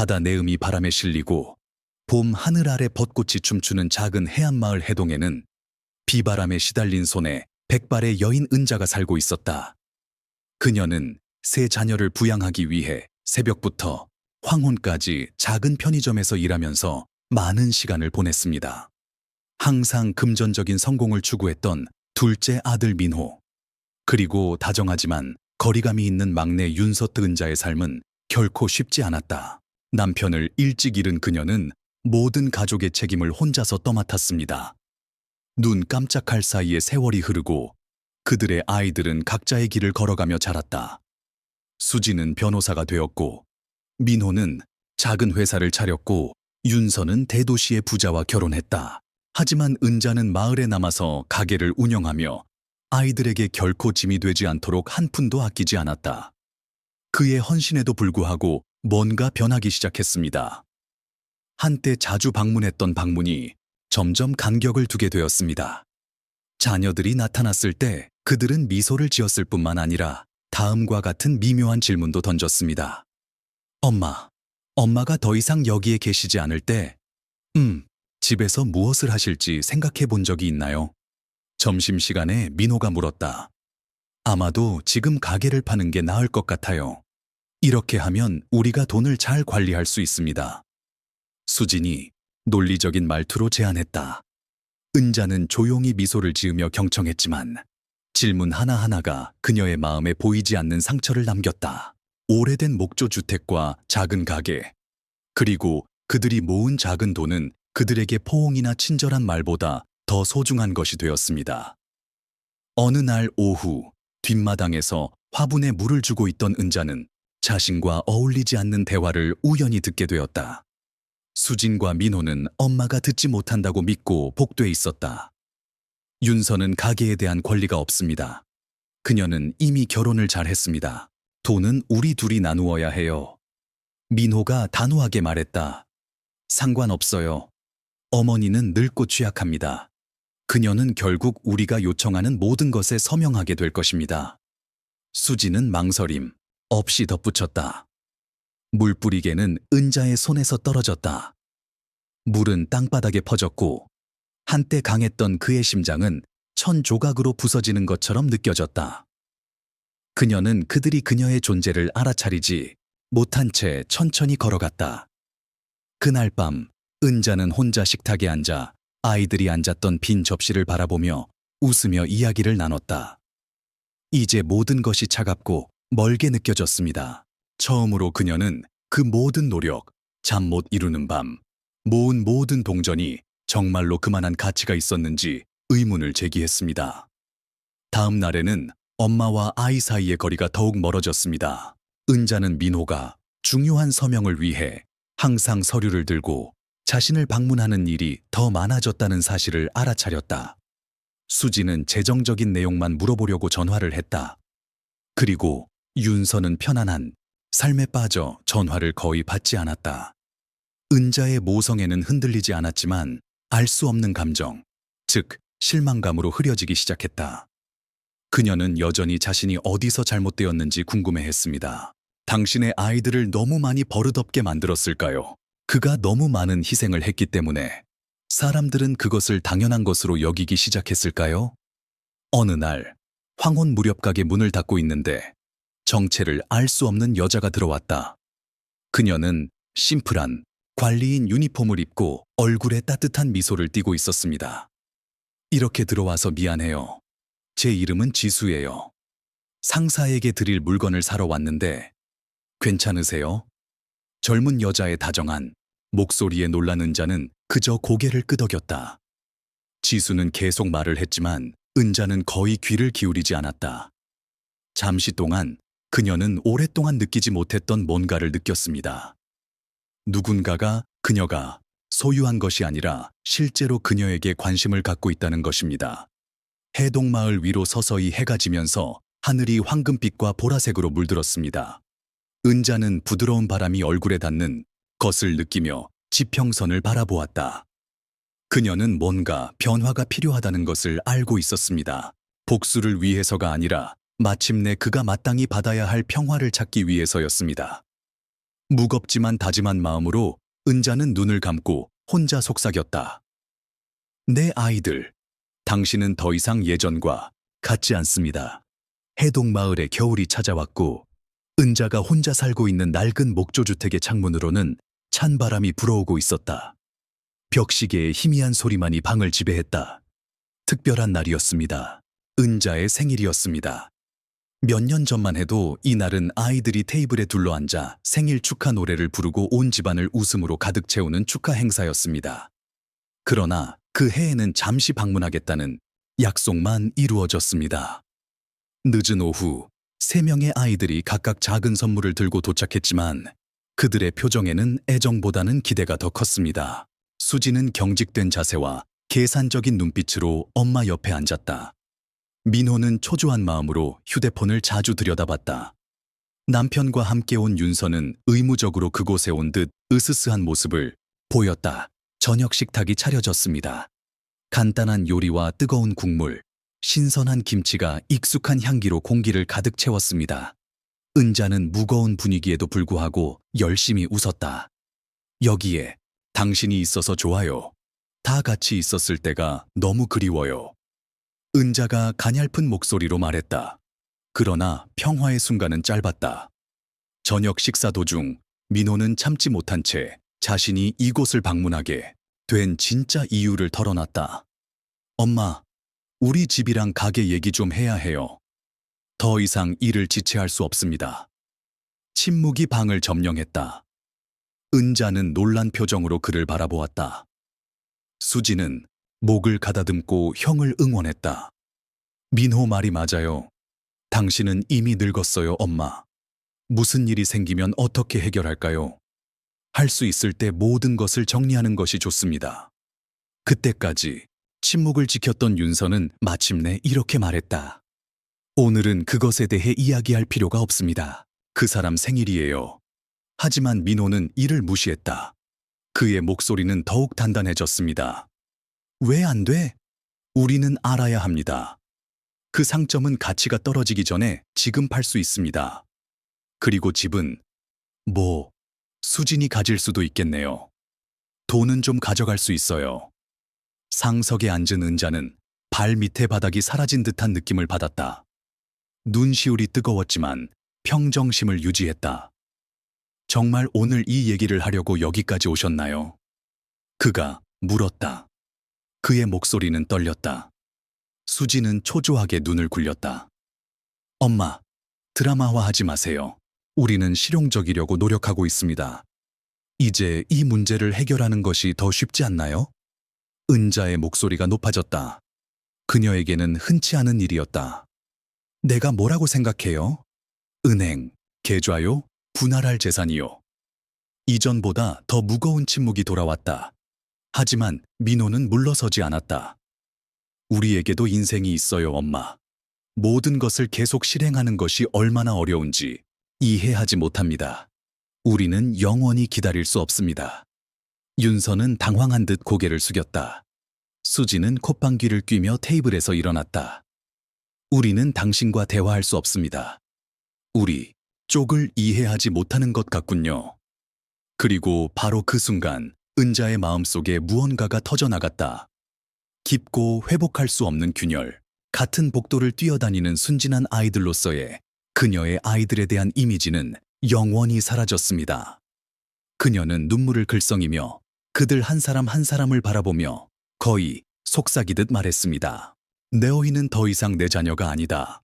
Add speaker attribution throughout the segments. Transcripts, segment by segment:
Speaker 1: 바다 내음이 바람에 실리고 봄 하늘 아래 벚꽃이 춤추는 작은 해안마을 해동에는 비바람에 시달린 손에 백발의 여인 은자가 살고 있었다. 그녀는 세 자녀를 부양하기 위해 새벽부터 황혼까지 작은 편의점에서 일하면서 많은 시간을 보냈습니다. 항상 금전적인 성공을 추구했던 둘째 아들 민호. 그리고 다정하지만 거리감이 있는 막내 윤서트 은자의 삶은 결코 쉽지 않았다. 남편을 일찍 잃은 그녀는 모든 가족의 책임을 혼자서 떠맡았습니다. 눈 깜짝할 사이에 세월이 흐르고 그들의 아이들은 각자의 길을 걸어가며 자랐다. 수지는 변호사가 되었고 민호는 작은 회사를 차렸고 윤서는 대도시의 부자와 결혼했다. 하지만 은자는 마을에 남아서 가게를 운영하며 아이들에게 결코 짐이 되지 않도록 한 푼도 아끼지 않았다. 그의 헌신에도 불구하고 뭔가 변하기 시작했습니다. 한때 자주 방문했던 방문이 점점 간격을 두게 되었습니다. 자녀들이 나타났을 때 그들은 미소를 지었을 뿐만 아니라 다음과 같은 미묘한 질문도 던졌습니다. 엄마, 엄마가 더 이상 여기에 계시지 않을 때, 음, 집에서 무엇을 하실지 생각해 본 적이 있나요? 점심시간에 민호가 물었다. 아마도 지금 가게를 파는 게 나을 것 같아요. 이렇게 하면 우리가 돈을 잘 관리할 수 있습니다. 수진이 논리적인 말투로 제안했다. 은자는 조용히 미소를 지으며 경청했지만 질문 하나하나가 그녀의 마음에 보이지 않는 상처를 남겼다. 오래된 목조 주택과 작은 가게, 그리고 그들이 모은 작은 돈은 그들에게 포옹이나 친절한 말보다 더 소중한 것이 되었습니다. 어느 날 오후 뒷마당에서 화분에 물을 주고 있던 은자는 자신과 어울리지 않는 대화를 우연히 듣게 되었다. 수진과 민호는 엄마가 듣지 못한다고 믿고 복돼 있었다. 윤서는 가게에 대한 권리가 없습니다. 그녀는 이미 결혼을 잘 했습니다. 돈은 우리 둘이 나누어야 해요. 민호가 단호하게 말했다. 상관없어요. 어머니는 늙고 취약합니다. 그녀는 결국 우리가 요청하는 모든 것에 서명하게 될 것입니다. 수지는 망설임 없이 덧붙였다. 물뿌리개는 은자의 손에서 떨어졌다. 물은 땅바닥에 퍼졌고 한때 강했던 그의 심장은 천 조각으로 부서지는 것처럼 느껴졌다. 그녀는 그들이 그녀의 존재를 알아차리지 못한 채 천천히 걸어갔다. 그날 밤 은자는 혼자 식탁에 앉아 아이들이 앉았던 빈 접시를 바라보며 웃으며 이야기를 나눴다. 이제 모든 것이 차갑고 멀게 느껴졌습니다. 처음으로 그녀는 그 모든 노력, 잠 못 이루는 밤, 모은 모든 동전이 정말로 그만한 가치가 있었는지 의문을 제기했습니다. 다음 날에는 엄마와 아이 사이의 거리가 더욱 멀어졌습니다. 은자는 민호가 중요한 서명을 위해 항상 서류를 들고 자신을 방문하는 일이 더 많아졌다는 사실을 알아차렸다. 수지는 재정적인 내용만 물어보려고 전화를 했다. 그리고 윤서는 편안한 삶에 빠져 전화를 거의 받지 않았다. 은자의 모성에는 흔들리지 않았지만 알 수 없는 감정, 즉 실망감으로 흐려지기 시작했다. 그녀는 여전히 자신이 어디서 잘못되었는지 궁금해했습니다. 당신의 아이들을 너무 많이 버릇없게 만들었을까요? 그가 너무 많은 희생을 했기 때문에 사람들은 그것을 당연한 것으로 여기기 시작했을까요? 어느 날 황혼 무렵 가게 문을 닫고 있는데 정체를 알 수 없는 여자가 들어왔다. 그녀는 심플한 관리인 유니폼을 입고 얼굴에 따뜻한 미소를 띠고 있었습니다. 이렇게 들어와서 미안해요. 제 이름은 지수예요. 상사에게 드릴 물건을 사러 왔는데 괜찮으세요? 젊은 여자의 다정한 목소리에 놀란 은자는 그저 고개를 끄덕였다. 지수는 계속 말을 했지만 은자는 거의 귀를 기울이지 않았다. 잠시 동안 그녀는 오랫동안 느끼지 못했던 뭔가를 느꼈습니다. 누군가가 그녀가 소유한 것이 아니라 실제로 그녀에게 관심을 갖고 있다는 것입니다. 해동마을 위로 서서히 해가 지면서 하늘이 황금빛과 보라색으로 물들었습니다. 은자는 부드러운 바람이 얼굴에 닿는 것을 느끼며 지평선을 바라보았다. 그녀는 뭔가 변화가 필요하다는 것을 알고 있었습니다. 복수를 위해서가 아니라 마침내 그가 마땅히 받아야 할 평화를 찾기 위해서였습니다. 무겁지만 다짐한 마음으로 은자는 눈을 감고 혼자 속삭였다. 내 아이들, 당신은 더 이상 예전과 같지 않습니다. 해동마을에 겨울이 찾아왔고 은자가 혼자 살고 있는 낡은 목조주택의 창문으로는 찬 바람이 불어오고 있었다. 벽시계의 희미한 소리만이 방을 지배했다. 특별한 날이었습니다. 은자의 생일이었습니다. 몇 년 전만 해도 이날은 아이들이 테이블에 둘러앉아 생일 축하 노래를 부르고 온 집안을 웃음으로 가득 채우는 축하 행사였습니다. 그러나 그 해에는 잠시 방문하겠다는 약속만 이루어졌습니다. 늦은 오후 세 명의 아이들이 각각 작은 선물을 들고 도착했지만 그들의 표정에는 애정보다는 기대가 더 컸습니다. 수지는 경직된 자세와 계산적인 눈빛으로 엄마 옆에 앉았다. 민호는 초조한 마음으로 휴대폰을 자주 들여다봤다. 남편과 함께 온 윤서는 의무적으로 그곳에 온 듯 으스스한 모습을 보였다. 저녁 식탁이 차려졌습니다. 간단한 요리와 뜨거운 국물, 신선한 김치가 익숙한 향기로 공기를 가득 채웠습니다. 은자는 무거운 분위기에도 불구하고 열심히 웃었다. 여기에 당신이 있어서 좋아요. 다 같이 있었을 때가 너무 그리워요. 은자가 가냘픈 목소리로 말했다. 그러나 평화의 순간은 짧았다. 저녁 식사 도중 민호는 참지 못한 채 자신이 이곳을 방문하게 된 진짜 이유를 털어놨다. 엄마, 우리 집이랑 가게 얘기 좀 해야 해요. 더 이상 일을 지체할 수 없습니다. 침묵이 방을 점령했다. 은자는 놀란 표정으로 그를 바라보았다. 수지는 목을 가다듬고 형을 응원했다. 민호 말이 맞아요. 당신은 이미 늙었어요, 엄마. 무슨 일이 생기면 어떻게 해결할까요? 할 수 있을 때 모든 것을 정리하는 것이 좋습니다. 그때까지 침묵을 지켰던 윤서는 마침내 이렇게 말했다. 오늘은 그것에 대해 이야기할 필요가 없습니다. 그 사람 생일이에요. 하지만 민호는 이를 무시했다. 그의 목소리는 더욱 단단해졌습니다. 왜 안 돼? 우리는 알아야 합니다. 그 상점은 가치가 떨어지기 전에 지금 팔 수 있습니다. 그리고 집은 뭐 수진이 가질 수도 있겠네요. 돈은 좀 가져갈 수 있어요. 상석에 앉은 은자는 발 밑에 바닥이 사라진 듯한 느낌을 받았다. 눈시울이 뜨거웠지만 평정심을 유지했다. 정말 오늘 이 얘기를 하려고 여기까지 오셨나요? 그가 물었다. 그의 목소리는 떨렸다. 수지는 초조하게 눈을 굴렸다. 엄마, 드라마화 하지 마세요. 우리는 실용적이려고 노력하고 있습니다. 이제 이 문제를 해결하는 것이 더 쉽지 않나요? 은자의 목소리가 높아졌다. 그녀에게는 흔치 않은 일이었다. 내가 뭐라고 생각해요? 은행, 계좌요? 분할할 재산이요. 이전보다 더 무거운 침묵이 돌아왔다. 하지만 민호는 물러서지 않았다. 우리에게도 인생이 있어요, 엄마. 모든 것을 계속 실행하는 것이 얼마나 어려운지 이해하지 못합니다. 우리는 영원히 기다릴 수 없습니다. 윤서는 당황한 듯 고개를 숙였다. 수지는 콧방귀를 뀌며 테이블에서 일어났다. 우리는 당신과 대화할 수 없습니다. 우리 쪽을 이해하지 못하는 것 같군요. 그리고 바로 그 순간 은자의 마음속에 무언가가 터져나갔다. 깊고 회복할 수 없는 균열, 같은 복도를 뛰어다니는 순진한 아이들로서의 그녀의 아이들에 대한 이미지는 영원히 사라졌습니다. 그녀는 눈물을 글썽이며 그들 한 사람 한 사람을 바라보며 거의 속삭이듯 말했습니다. 네오이는 더 이상 내 자녀가 아니다.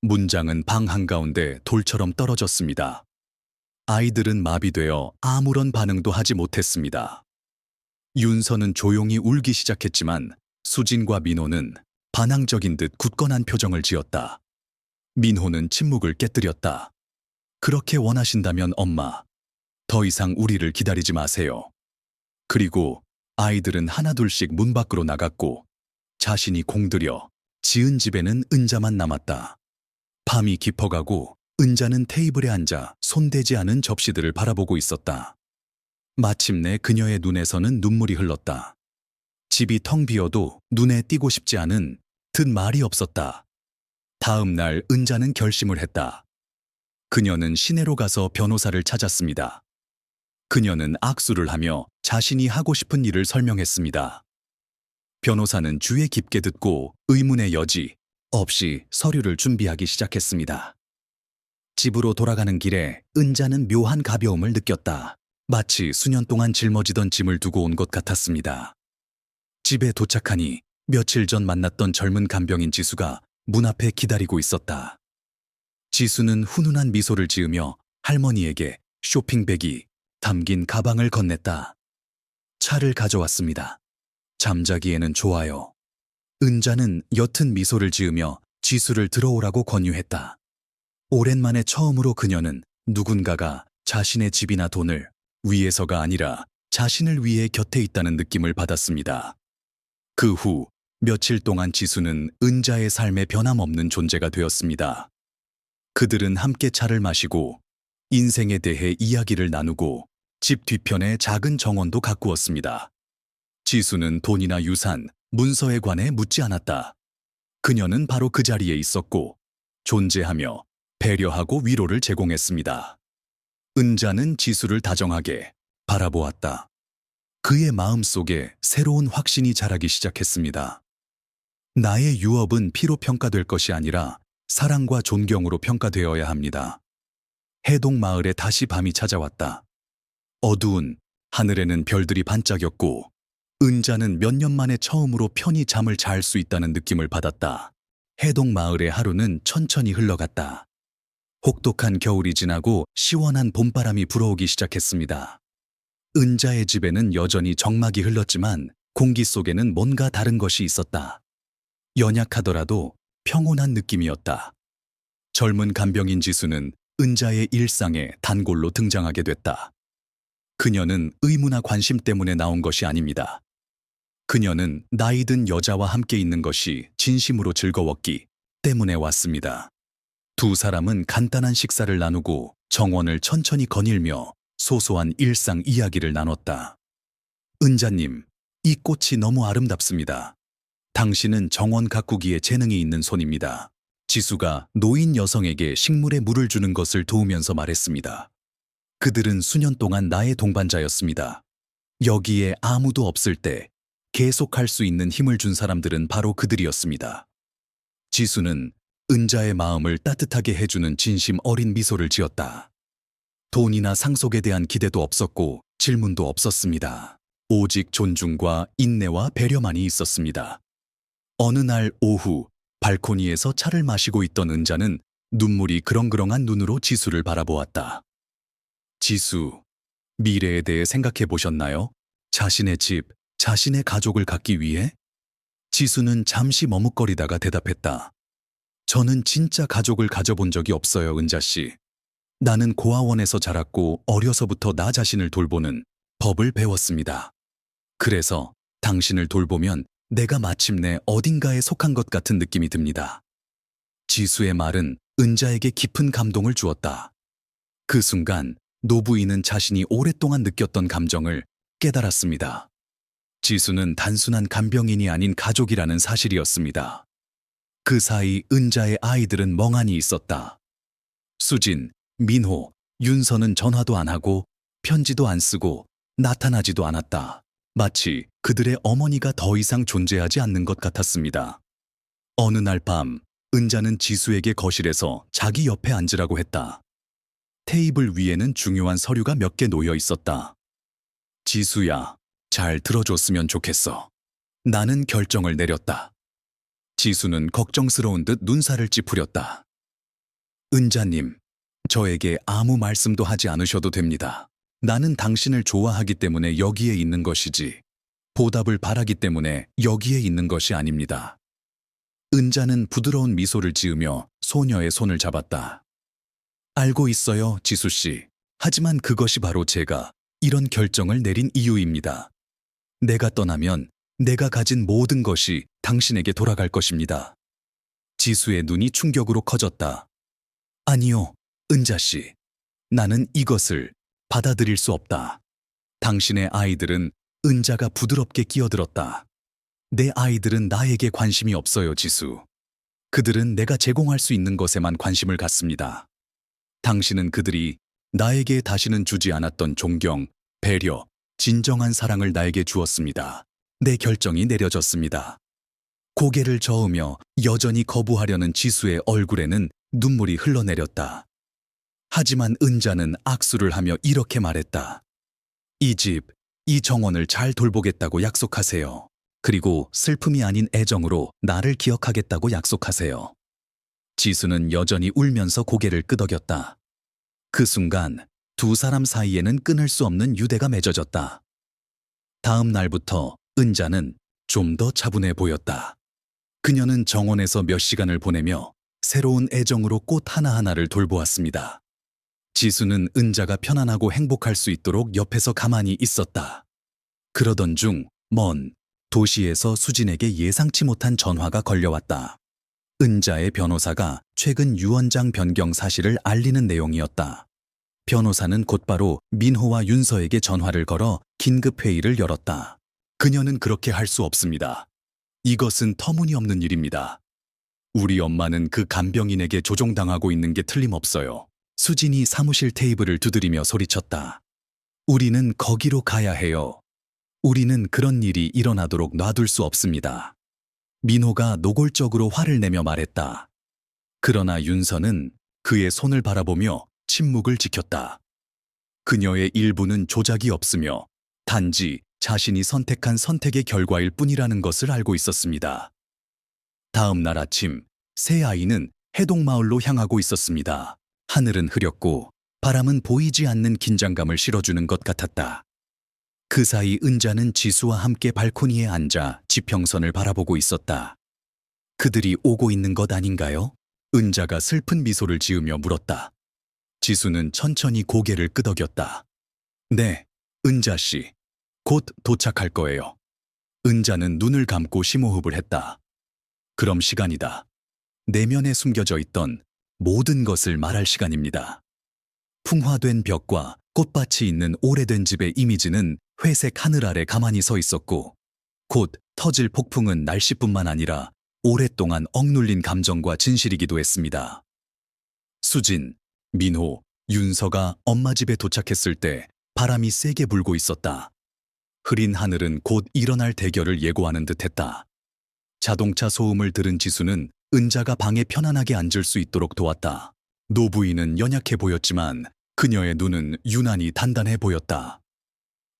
Speaker 1: 문장은 방 한가운데 돌처럼 떨어졌습니다. 아이들은 마비되어 아무런 반응도 하지 못했습니다. 윤서는 조용히 울기 시작했지만 수진과 민호는 반항적인 듯 굳건한 표정을 지었다. 민호는 침묵을 깨뜨렸다. 그렇게 원하신다면 엄마, 더 이상 우리를 기다리지 마세요. 그리고 아이들은 하나둘씩 문 밖으로 나갔고 자신이 공들여 지은 집에는 은자만 남았다. 밤이 깊어가고 은자는 테이블에 앉아 손대지 않은 접시들을 바라보고 있었다. 마침내 그녀의 눈에서는 눈물이 흘렀다. 집이 텅 비어도 눈에 띄고 싶지 않은 든 말이 없었다. 다음 날 은자는 결심을 했다. 그녀는 시내로 가서 변호사를 찾았습니다. 그녀는 악수를 하며 자신이 하고 싶은 일을 설명했습니다. 변호사는 주의 깊게 듣고 의문의 여지 없이 서류를 준비하기 시작했습니다. 집으로 돌아가는 길에 은자는 묘한 가벼움을 느꼈다. 마치 수년 동안 짊어지던 짐을 두고 온 것 같았습니다. 집에 도착하니 며칠 전 만났던 젊은 간병인 지수가 문 앞에 기다리고 있었다. 지수는 훈훈한 미소를 지으며 할머니에게 쇼핑백이 담긴 가방을 건넸다. 차를 가져왔습니다. 잠자기에는 좋아요. 은자는 옅은 미소를 지으며 지수를 들어오라고 권유했다. 오랜만에 처음으로 그녀는 누군가가 자신의 집이나 돈을 위해서가 아니라 자신을 위해 곁에 있다는 느낌을 받았습니다. 그 후 며칠 동안 지수는 은자의 삶에 변함없는 존재가 되었습니다. 그들은 함께 차를 마시고 인생에 대해 이야기를 나누고 집 뒤편에 작은 정원도 가꾸었습니다. 지수는 돈이나 유산, 문서에 관해 묻지 않았다. 그녀는 바로 그 자리에 있었고 존재하며 배려하고 위로를 제공했습니다. 은자는 지수를 다정하게 바라보았다. 그의 마음 속에 새로운 확신이 자라기 시작했습니다. 나의 유업은 피로 평가될 것이 아니라 사랑과 존경으로 평가되어야 합니다. 해동 마을에 다시 밤이 찾아왔다. 어두운 하늘에는 별들이 반짝였고 은자는 몇 년 만에 처음으로 편히 잠을 잘 수 있다는 느낌을 받았다. 해동 마을의 하루는 천천히 흘러갔다. 혹독한 겨울이 지나고 시원한 봄바람이 불어오기 시작했습니다. 은자의 집에는 여전히 정막이 흘렀지만 공기 속에는 뭔가 다른 것이 있었다. 연약하더라도 평온한 느낌이었다. 젊은 간병인 지수는 은자의 일상에 단골로 등장하게 됐다. 그녀는 의무나 관심 때문에 나온 것이 아닙니다. 그녀는 나이 든 여자와 함께 있는 것이 진심으로 즐거웠기 때문에 왔습니다. 두 사람은 간단한 식사를 나누고 정원을 천천히 거닐며 소소한 일상 이야기를 나눴다. 은자님, 이 꽃이 너무 아름답습니다. 당신은 정원 가꾸기에 재능이 있는 손입니다. 지수가 노인 여성에게 식물에 물을 주는 것을 도우면서 말했습니다. 그들은 수년 동안 나의 동반자였습니다. 여기에 아무도 없을 때 계속할 수 있는 힘을 준 사람들은 바로 그들이었습니다. 지수는 은자의 마음을 따뜻하게 해주는 진심 어린 미소를 지었다. 돈이나 상속에 대한 기대도 없었고 질문도 없었습니다. 오직 존중과 인내와 배려만이 있었습니다. 어느 날 오후 발코니에서 차를 마시고 있던 은자는 눈물이 그렁그렁한 눈으로 지수를 바라보았다. 지수, 미래에 대해 생각해 보셨나요? 자신의 집, 자신의 가족을 갖기 위해? 지수는 잠시 머뭇거리다가 대답했다. 저는 진짜 가족을 가져본 적이 없어요, 은자 씨. 나는 고아원에서 자랐고 어려서부터 나 자신을 돌보는 법을 배웠습니다. 그래서 당신을 돌보면 내가 마침내 어딘가에 속한 것 같은 느낌이 듭니다. 지수의 말은 은자에게 깊은 감동을 주었다. 그 순간 노부인은 자신이 오랫동안 느꼈던 감정을 깨달았습니다. 지수는 단순한 간병인이 아닌 가족이라는 사실이었습니다. 그 사이 은자의 아이들은 멍하니 있었다. 수진, 민호, 윤서는 전화도 안 하고 편지도 안 쓰고 나타나지도 않았다. 마치 그들의 어머니가 더 이상 존재하지 않는 것 같았습니다. 어느 날 밤, 은자는 지수에게 거실에서 자기 옆에 앉으라고 했다. 테이블 위에는 중요한 서류가 몇 개 놓여 있었다. 지수야, 잘 들어줬으면 좋겠어. 나는 결정을 내렸다. 지수는 걱정스러운 듯 눈살을 찌푸렸다. 은자님, 저에게 아무 말씀도 하지 않으셔도 됩니다. 나는 당신을 좋아하기 때문에 여기에 있는 것이지, 보답을 바라기 때문에 여기에 있는 것이 아닙니다. 은자는 부드러운 미소를 지으며 소녀의 손을 잡았다. 알고 있어요, 지수 씨. 하지만 그것이 바로 제가 이런 결정을 내린 이유입니다. 내가 떠나면 내가 가진 모든 것이 당신에게 돌아갈 것입니다. 지수의 눈이 충격으로 커졌다. 아니요, 은자 씨. 나는 이것을 받아들일 수 없다. 당신의 아이들은 은자가 부드럽게 끼어들었다. 내 아이들은 나에게 관심이 없어요, 지수. 그들은 내가 제공할 수 있는 것에만 관심을 갖습니다. 당신은 그들이 나에게 다시는 주지 않았던 존경, 배려, 진정한 사랑을 나에게 주었습니다. 내 결정이 내려졌습니다. 고개를 저으며 여전히 거부하려는 지수의 얼굴에는 눈물이 흘러내렸다. 하지만 은자는 악수를 하며 이렇게 말했다. 이 집, 이 정원을 잘 돌보겠다고 약속하세요. 그리고 슬픔이 아닌 애정으로 나를 기억하겠다고 약속하세요. 지수는 여전히 울면서 고개를 끄덕였다. 그 순간 두 사람 사이에는 끊을 수 없는 유대가 맺어졌다. 다음 날부터 은자는 좀 더 차분해 보였다. 그녀는 정원에서 몇 시간을 보내며 새로운 애정으로 꽃 하나하나를 돌보았습니다. 지수는 은자가 편안하고 행복할 수 있도록 옆에서 가만히 있었다. 그러던 중 먼 도시에서 수진에게 예상치 못한 전화가 걸려왔다. 은자의 변호사가 최근 유언장 변경 사실을 알리는 내용이었다. 변호사는 곧바로 민호와 윤서에게 전화를 걸어 긴급 회의를 열었다. 그녀는 그렇게 할 수 없습니다. 이것은 터무니없는 일입니다. 우리 엄마는 그 간병인에게 조종당하고 있는 게 틀림없어요. 수진이 사무실 테이블을 두드리며 소리쳤다. 우리는 거기로 가야 해요. 우리는 그런 일이 일어나도록 놔둘 수 없습니다. 민호가 노골적으로 화를 내며 말했다. 그러나 윤서는 그의 손을 바라보며 침묵을 지켰다. 그녀의 일부는 조작이 없으며 단지 자신이 선택한 선택의 결과일 뿐이라는 것을 알고 있었습니다. 다음 날 아침, 새 아이는 해동마을로 향하고 있었습니다. 하늘은 흐렸고 바람은 보이지 않는 긴장감을 실어주는 것 같았다. 그 사이 은자는 지수와 함께 발코니에 앉아 지평선을 바라보고 있었다. 그들이 오고 있는 것 아닌가요? 은자가 슬픈 미소를 지으며 물었다. 지수는 천천히 고개를 끄덕였다. 네, 은자 씨. 곧 도착할 거예요. 은자는 눈을 감고 심호흡을 했다. 그럼 시간이다. 내면에 숨겨져 있던 모든 것을 말할 시간입니다. 풍화된 벽과 꽃밭이 있는 오래된 집의 이미지는 회색 하늘 아래 가만히 서 있었고, 곧 터질 폭풍은 날씨뿐만 아니라 오랫동안 억눌린 감정과 진실이기도 했습니다. 수진, 민호, 윤서가 엄마 집에 도착했을 때 바람이 세게 불고 있었다. 흐린 하늘은 곧 일어날 대결을 예고하는 듯했다. 자동차 소음을 들은 지수는 은자가 방에 편안하게 앉을 수 있도록 도왔다. 노부인은 연약해 보였지만 그녀의 눈은 유난히 단단해 보였다.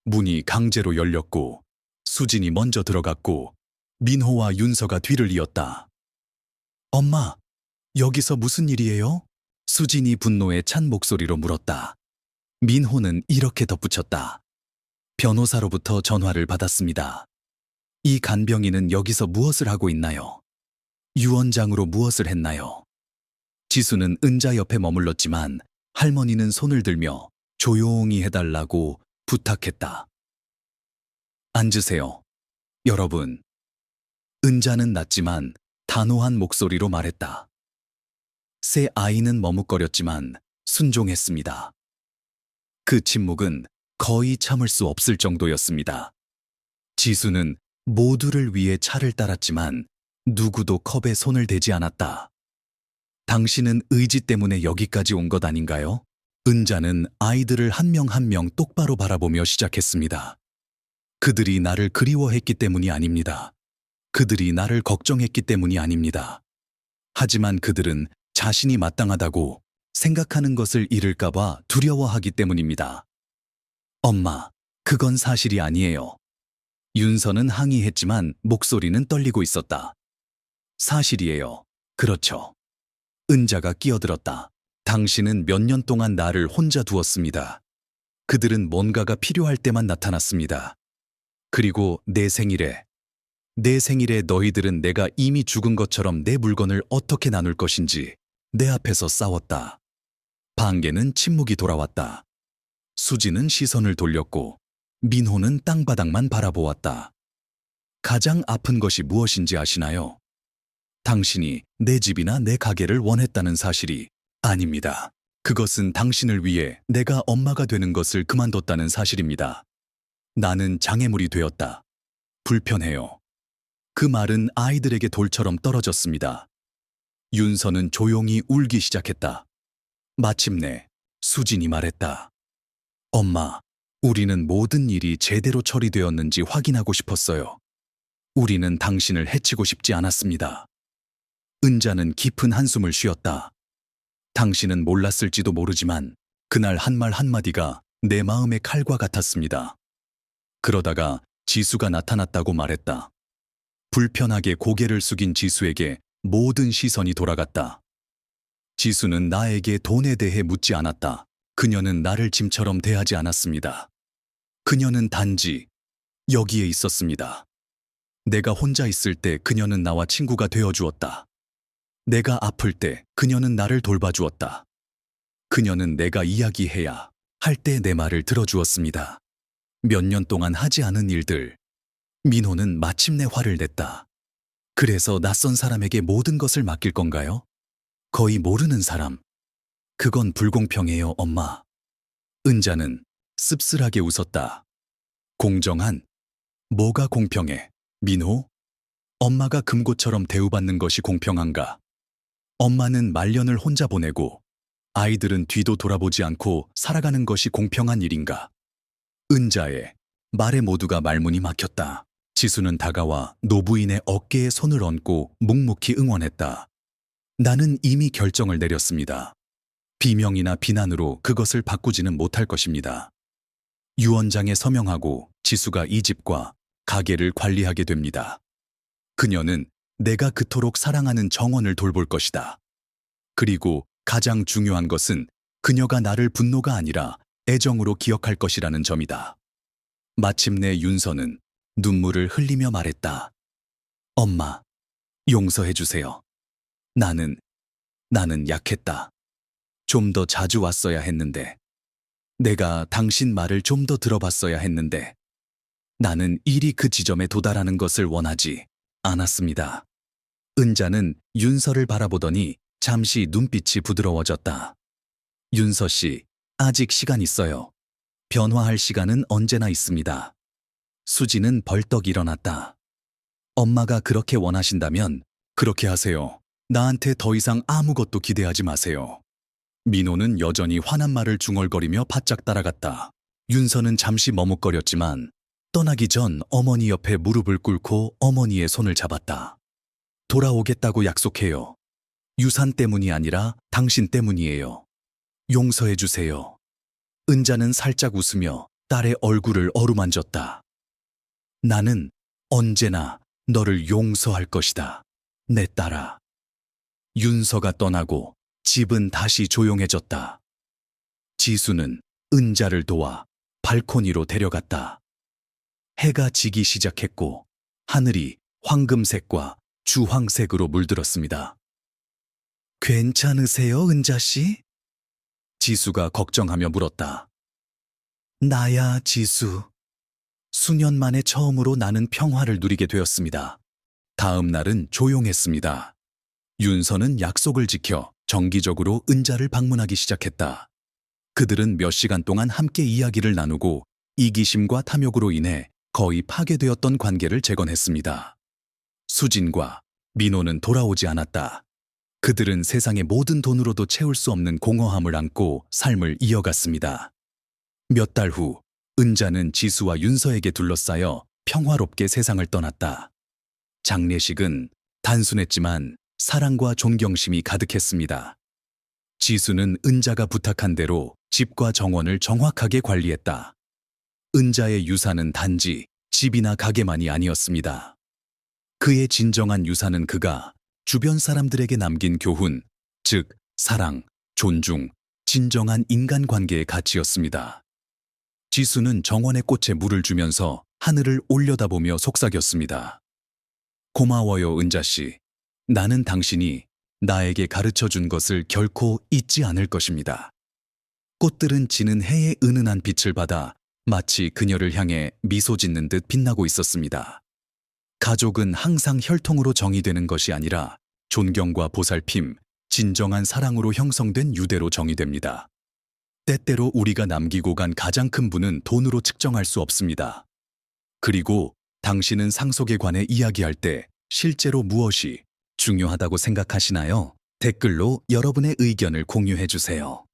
Speaker 1: 문이 강제로 열렸고 수진이 먼저 들어갔고 민호와 윤서가 뒤를 이었다. 엄마, 여기서 무슨 일이에요? 수진이 분노에 찬 목소리로 물었다. 민호는 이렇게 덧붙였다. 변호사로부터 전화를 받았습니다. 이 간병인은 여기서 무엇을 하고 있나요? 유언장으로 무엇을 했나요? 지수는 은자 옆에 머물렀지만 할머니는 손을 들며 조용히 해달라고 부탁했다. 앉으세요. 여러분. 은자는 낮지만 단호한 목소리로 말했다. 새 아이는 머뭇거렸지만 순종했습니다. 그 침묵은 거의 참을 수 없을 정도였습니다. 지수는 모두를 위해 차를 따랐지만 누구도 컵에 손을 대지 않았다. 당신은 의지 때문에 여기까지 온 것 아닌가요? 은자는 아이들을 한명 한 명 똑바로 바라보며 시작했습니다. 그들이 나를 그리워했기 때문이 아닙니다. 그들이 나를 걱정했기 때문이 아닙니다. 하지만 그들은 자신이 마땅하다고 생각하는 것을 잃을까봐 두려워하기 때문입니다. 엄마, 그건 사실이 아니에요. 윤서는 항의했지만 목소리는 떨리고 있었다. 사실이에요. 그렇죠. 은자가 끼어들었다. 당신은 몇 년 동안 나를 혼자 두었습니다. 그들은 뭔가가 필요할 때만 나타났습니다. 그리고 내 생일에, 내 생일에 너희들은 내가 이미 죽은 것처럼 내 물건을 어떻게 나눌 것인지 내 앞에서 싸웠다. 방개는 침묵이 돌아왔다. 수지는 시선을 돌렸고 민호는 땅바닥만 바라보았다. 가장 아픈 것이 무엇인지 아시나요? 당신이 내 집이나 내 가게를 원했다는 사실이 아닙니다. 그것은 당신을 위해 내가 엄마가 되는 것을 그만뒀다는 사실입니다. 나는 장애물이 되었다. 불편해요. 그 말은 아이들에게 돌처럼 떨어졌습니다. 윤서는 조용히 울기 시작했다. 마침내 수진이 말했다. 엄마, 우리는 모든 일이 제대로 처리되었는지 확인하고 싶었어요. 우리는 당신을 해치고 싶지 않았습니다. 은자는 깊은 한숨을 쉬었다. 당신은 몰랐을지도 모르지만 그날 한 말 한마디가 내 마음의 칼과 같았습니다. 그러다가 지수가 나타났다고 말했다. 불편하게 고개를 숙인 지수에게 모든 시선이 돌아갔다. 지수는 나에게 돈에 대해 묻지 않았다. 그녀는 나를 짐처럼 대하지 않았습니다. 그녀는 단지 여기에 있었습니다. 내가 혼자 있을 때 그녀는 나와 친구가 되어 주었다. 내가 아플 때 그녀는 나를 돌봐 주었다. 그녀는 내가 이야기해야 할 때 내 말을 들어 주었습니다. 몇 년 동안 하지 않은 일들. 민호는 마침내 화를 냈다. 그래서 낯선 사람에게 모든 것을 맡길 건가요? 거의 모르는 사람. 그건 불공평해요, 엄마. 은자는 씁쓸하게 웃었다. 공정한? 뭐가 공평해? 민호? 엄마가 금고처럼 대우받는 것이 공평한가? 엄마는 말년을 혼자 보내고 아이들은 뒤도 돌아보지 않고 살아가는 것이 공평한 일인가? 은자의 말에 모두가 말문이 막혔다. 지수는 다가와 노부인의 어깨에 손을 얹고 묵묵히 응원했다. 나는 이미 결정을 내렸습니다. 비명이나 비난으로 그것을 바꾸지는 못할 것입니다. 유원장에 서명하고 지수가 이 집과 가게를 관리하게 됩니다. 그녀는 내가 그토록 사랑하는 정원을 돌볼 것이다. 그리고 가장 중요한 것은 그녀가 나를 분노가 아니라 애정으로 기억할 것이라는 점이다. 마침내 윤서는 눈물을 흘리며 말했다. 엄마, 용서해 주세요. 나는, 나는 약했다. 좀 더 자주 왔어야 했는데. 내가 당신 말을 좀 더 들어봤어야 했는데. 나는 일이 그 지점에 도달하는 것을 원하지 않았습니다. 은자는 윤서를 바라보더니 잠시 눈빛이 부드러워졌다. 윤서 씨, 아직 시간 있어요. 변화할 시간은 언제나 있습니다. 수지는 벌떡 일어났다. 엄마가 그렇게 원하신다면 그렇게 하세요. 나한테 더 이상 아무것도 기대하지 마세요. 민호는 여전히 화난 말을 중얼거리며 바짝 따라갔다. 윤서는 잠시 머뭇거렸지만 떠나기 전 어머니 옆에 무릎을 꿇고 어머니의 손을 잡았다. 돌아오겠다고 약속해요. 유산 때문이 아니라 당신 때문이에요. 용서해 주세요. 은자는 살짝 웃으며 딸의 얼굴을 어루만졌다. 나는 언제나 너를 용서할 것이다. 내 딸아. 윤서가 떠나고 집은 다시 조용해졌다. 지수는 은자를 도와 발코니로 데려갔다. 해가 지기 시작했고 하늘이 황금색과 주황색으로 물들었습니다. 괜찮으세요, 은자 씨? 지수가 걱정하며 물었다. 나야, 지수. 수년 만에 처음으로 나는 평화를 누리게 되었습니다. 다음 날은 조용했습니다. 윤서는 약속을 지켜 정기적으로 은자를 방문하기 시작했다. 그들은 몇 시간 동안 함께 이야기를 나누고 이기심과 탐욕으로 인해 거의 파괴되었던 관계를 재건했습니다. 수진과 민호는 돌아오지 않았다. 그들은 세상의 모든 돈으로도 채울 수 없는 공허함을 안고 삶을 이어갔습니다. 몇 달 후, 은자는 지수와 윤서에게 둘러싸여 평화롭게 세상을 떠났다. 장례식은 단순했지만 사랑과 존경심이 가득했습니다. 지수는 은자가 부탁한 대로 집과 정원을 정확하게 관리했다. 은자의 유산은 단지 집이나 가게만이 아니었습니다. 그의 진정한 유산은 그가 주변 사람들에게 남긴 교훈, 즉, 사랑, 존중, 진정한 인간관계의 가치였습니다. 지수는 정원의 꽃에 물을 주면서 하늘을 올려다보며 속삭였습니다. 고마워요, 은자 씨. 나는 당신이 나에게 가르쳐 준 것을 결코 잊지 않을 것입니다. 꽃들은 지는 해의 은은한 빛을 받아 마치 그녀를 향해 미소 짓는 듯 빛나고 있었습니다. 가족은 항상 혈통으로 정의되는 것이 아니라 존경과 보살핌, 진정한 사랑으로 형성된 유대로 정의됩니다. 때때로 우리가 남기고 간 가장 큰 분은 돈으로 측정할 수 없습니다. 그리고 당신은 상속에 관해 이야기할 때 실제로 무엇이 중요하다고 생각하시나요? 댓글로 여러분의 의견을 공유해 주세요.